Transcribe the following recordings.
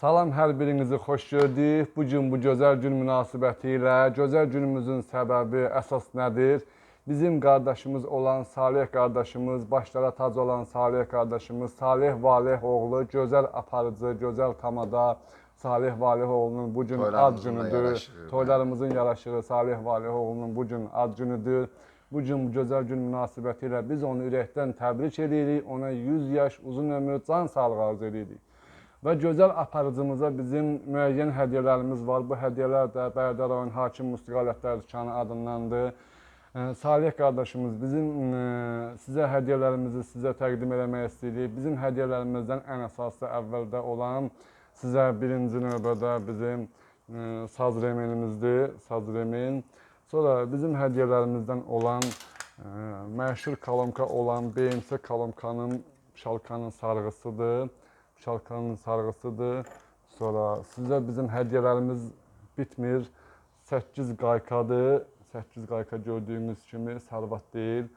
Salam hər birinizi xoş gördük. Bu gün bu gözəl gün münasibəti ilə gözəl günümüzün səbəbi əsas nədir? Bizim qardaşımız olan Salih qardaşımız, başlara tac olan Salih qardaşımız, Salih Valih oğlu, gözəl aparıcı, gözəl tamada Salih Valih oğlunun bu gün ad günüdür. Toylarımızın yaraşığı Salih Valih oğlunun bu gün ad günüdür. Bu gün bu gözəl gün münasibəti ilə biz onu ürəkdən təbrik edirik. Ona 100 yaş uzun ömür, can sağlığı arzu edirik. Və gözəl aparıcımıza bizim müəyyən hədiyyələrimiz var. Bu hədiyyələr də Bərdər rayon hakim müstiqalətlər dükanı adındandır. Salih qardaşımız bizim sizə hədiyyələrimizi sizə təqdim eləmək istəyirik. Bizim hədiyyələrimizdən ən əsası əvvəldə olan sizə birinci növbədə bizim saz remenimizdir, saz remen. Sonra bizim hədiyyələrimizdən olan məşhur kolonka olan BMC kolonkanın şalkanın sarğısıdır. Şalkanın sarğısıdır. Sonra sizə bizim hədiyyələrimiz bitmir. 8 qaykadır. 8 qayka gördüyünüz kimi sərvat deyil.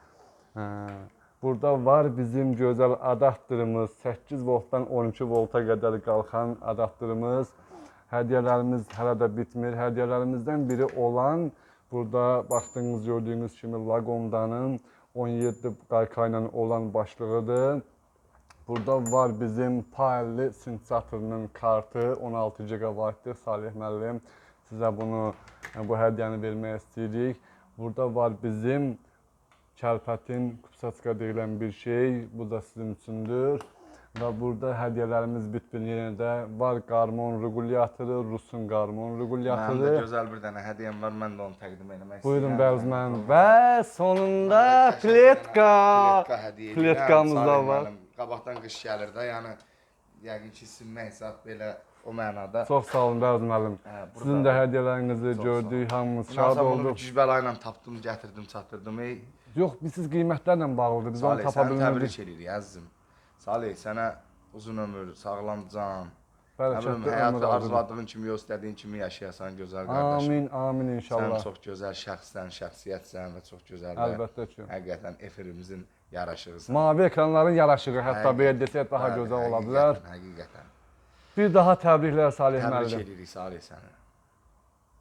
Hə, Burada var bizim gözəl adapterimiz. 8 voltdan 12 volta qədər qalxan adapterimiz. Hədiyyələrimiz hələ də bitmir. Hədiyyələrimizdən biri olan burada baxdığınız gördüyünüz kimi Lagomdanın 17 qayka ilə olan başlığıdır. Burada var bizim paylı sintezatorunun kartı 16 GB-dır Salih müəllim. Sizə bunu e, bu hədiyyəni vermək istəyirik. Burada var bizim kəlpətin kupsaçka deyilən bir şey. Bu da sizin üçündür. Və burada hədiyyələrimiz bitmir. Yenə də var qarmon regulyatoru, Rusun qarmon Mənim də regulyatoru. gözəl bir dənə hədiyyəm var, mən də onu təqdim etmək Buyurun istəyirəm. Bərzmən. Və sonunda pletka. Pletka hədiyyə. Pletkamız da var. Qabaqdan qış gəlir də, yəni yəqin ki, sinmək hesab belə o mənada. Çox sağ olun Bərz müəllim. Hə, Sizin də hədiyyələrinizi gördük, hamımız şad bunu olduq. Cüzbəla ilə tapdım, gətirdim, çatdırdım. Ey, Yox, biz siz qiymətlərlə bağlıdır. Biz onu tapa səni təbrik edirik əzizim. Salih, sənə uzun ömür, sağlam can. Ömür həyatı arzuladığın kimi, istədiyin kimi yaşayasan, gözəl qardaşım. Amin, amin Sən inşallah. çox gözəl şəxssən, şəxsiyyətsən və çox gözəl Əlbəttə ki. həqiqətən efirimizin yaraşığısan. Mavi ekranların yaraşığı hətta belə desək daha gözəl ola bilər. Həqiqətən. Bir daha təbriklər Salih Təbrik müəllim. edirik Salih səni.